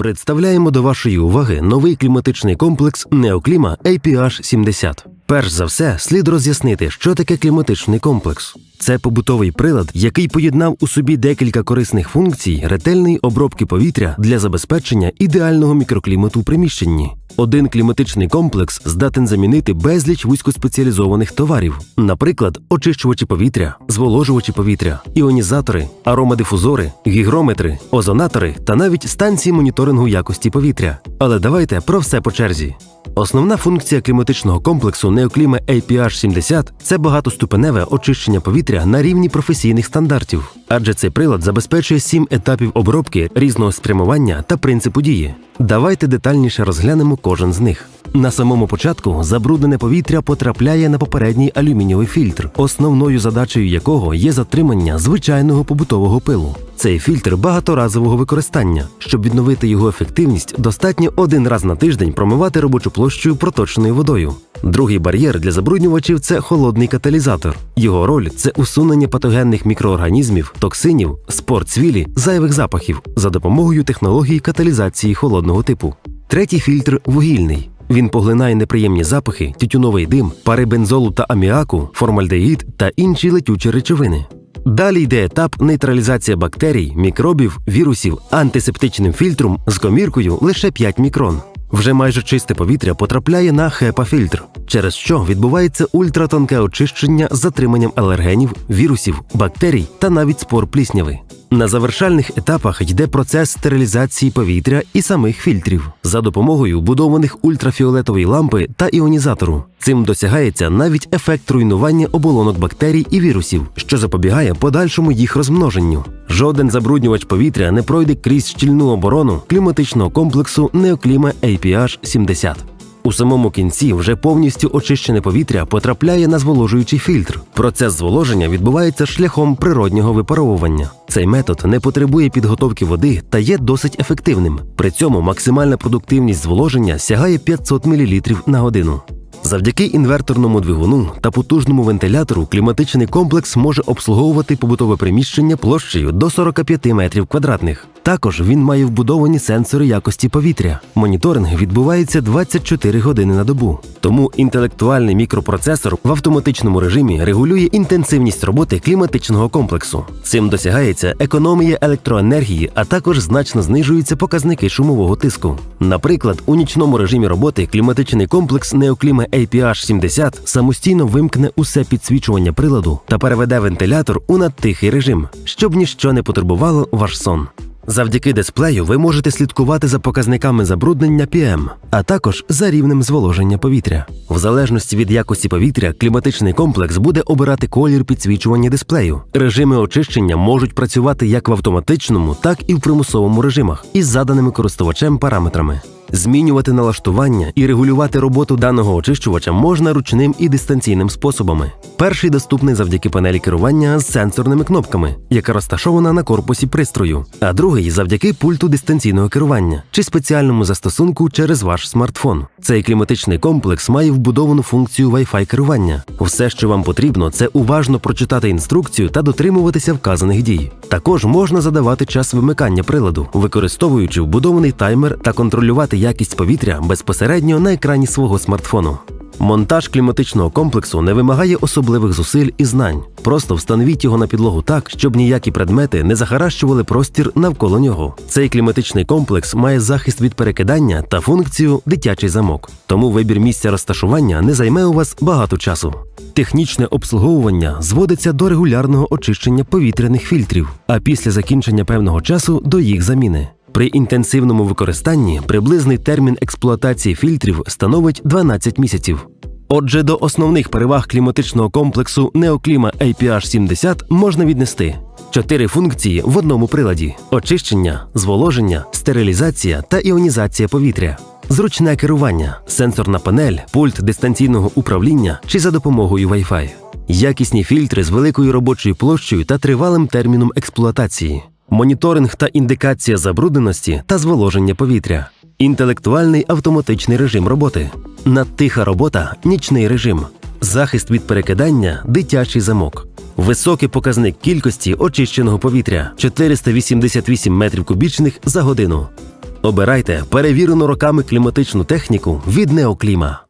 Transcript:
Представляємо до вашої уваги новий кліматичний комплекс Неокліма APH 70. Перш за все, слід роз'яснити, що таке кліматичний комплекс. Це побутовий прилад, який поєднав у собі декілька корисних функцій ретельної обробки повітря для забезпечення ідеального мікроклімату у приміщенні. Один кліматичний комплекс здатен замінити безліч вузькоспеціалізованих товарів, наприклад, очищувачі повітря, зволожувачі повітря, іонізатори, аромадифузори, гігрометри, озонатори та навіть станції моніторингу якості повітря. Але давайте про все по черзі. Основна функція кліматичного комплексу Неокліма APH 70 це багатоступеневе очищення повітря на рівні професійних стандартів, адже цей прилад забезпечує сім етапів обробки різного спрямування та принципу дії. Давайте детальніше розглянемо кожен з них. На самому початку забруднене повітря потрапляє на попередній алюмінієвий фільтр, основною задачею якого є затримання звичайного побутового пилу. Цей фільтр багаторазового використання. Щоб відновити його ефективність, достатньо один раз на тиждень промивати робочу площу проточною водою. Другий бар'єр для забруднювачів це холодний каталізатор. Його роль це усунення патогенних мікроорганізмів, токсинів, спор цвілі, зайвих запахів за допомогою технології каталізації холодного типу. Третій фільтр вугільний. Він поглинає неприємні запахи, тютюновий дим, пари бензолу та аміаку, формальдегід та інші летючі речовини. Далі йде етап нейтралізація бактерій, мікробів, вірусів антисептичним фільтром з коміркою лише 5 мікрон. Вже майже чисте повітря потрапляє на хепа-фільтр, через що відбувається ультратонке очищення з затриманням алергенів, вірусів, бактерій та навіть спор плісняви. На завершальних етапах йде процес стерилізації повітря і самих фільтрів за допомогою будованих ультрафіолетової лампи та іонізатору. Цим досягається навіть ефект руйнування оболонок бактерій і вірусів, що запобігає подальшому їх розмноженню. Жоден забруднювач повітря не пройде крізь щільну оборону кліматичного комплексу Неокліма APH 70. У самому кінці вже повністю очищене повітря потрапляє на зволожуючий фільтр. Процес зволоження відбувається шляхом природнього випаровування. Цей метод не потребує підготовки води та є досить ефективним. При цьому максимальна продуктивність зволоження сягає 500 мл на годину. Завдяки інверторному двигуну та потужному вентилятору кліматичний комплекс може обслуговувати побутове приміщення площею до 45 метрів квадратних. Також він має вбудовані сенсори якості повітря. Моніторинг відбувається 24 години на добу. Тому інтелектуальний мікропроцесор в автоматичному режимі регулює інтенсивність роботи кліматичного комплексу. Цим досягається економія електроенергії, а також значно знижуються показники шумового тиску. Наприклад, у нічному режимі роботи кліматичний комплекс Неокліма APH 70 самостійно вимкне усе підсвічування приладу та переведе вентилятор у надтихий режим, щоб ніщо не потурбувало ваш сон. Завдяки дисплею ви можете слідкувати за показниками забруднення PM, а також за рівнем зволоження повітря. В залежності від якості повітря, кліматичний комплекс буде обирати колір підсвічування дисплею. Режими очищення можуть працювати як в автоматичному, так і в примусовому режимах із заданими користувачем параметрами. Змінювати налаштування і регулювати роботу даного очищувача можна ручним і дистанційним способами. Перший доступний завдяки панелі керування з сенсорними кнопками, яка розташована на корпусі пристрою, а другий завдяки пульту дистанційного керування чи спеціальному застосунку через ваш смартфон. Цей кліматичний комплекс має вбудовану функцію Wi-Fi керування. Все, що вам потрібно, це уважно прочитати інструкцію та дотримуватися вказаних дій. Також можна задавати час вимикання приладу, використовуючи вбудований таймер та контролювати якість повітря безпосередньо на екрані свого смартфону. Монтаж кліматичного комплексу не вимагає особливих зусиль і знань. Просто встановіть його на підлогу так, щоб ніякі предмети не захаращували простір навколо нього. Цей кліматичний комплекс має захист від перекидання та функцію дитячий замок. Тому вибір місця розташування не займе у вас багато часу. Технічне обслуговування зводиться до регулярного очищення повітряних фільтрів, а після закінчення певного часу до їх заміни. При інтенсивному використанні приблизний термін експлуатації фільтрів становить 12 місяців. Отже, до основних переваг кліматичного комплексу Неокліма APH 70 можна віднести чотири функції в одному приладі: очищення, зволоження, стерилізація та іонізація повітря. Зручне керування, сенсорна панель, пульт дистанційного управління чи за допомогою Wi-Fi. Якісні фільтри з великою робочою площею та тривалим терміном експлуатації моніторинг та індикація забрудненості та зволоження повітря, інтелектуальний автоматичний режим роботи, надтиха робота, нічний режим, захист від перекидання, дитячий замок, високий показник кількості очищеного повітря 488 метрів кубічних за годину. Обирайте перевірену роками кліматичну техніку від Неокліма.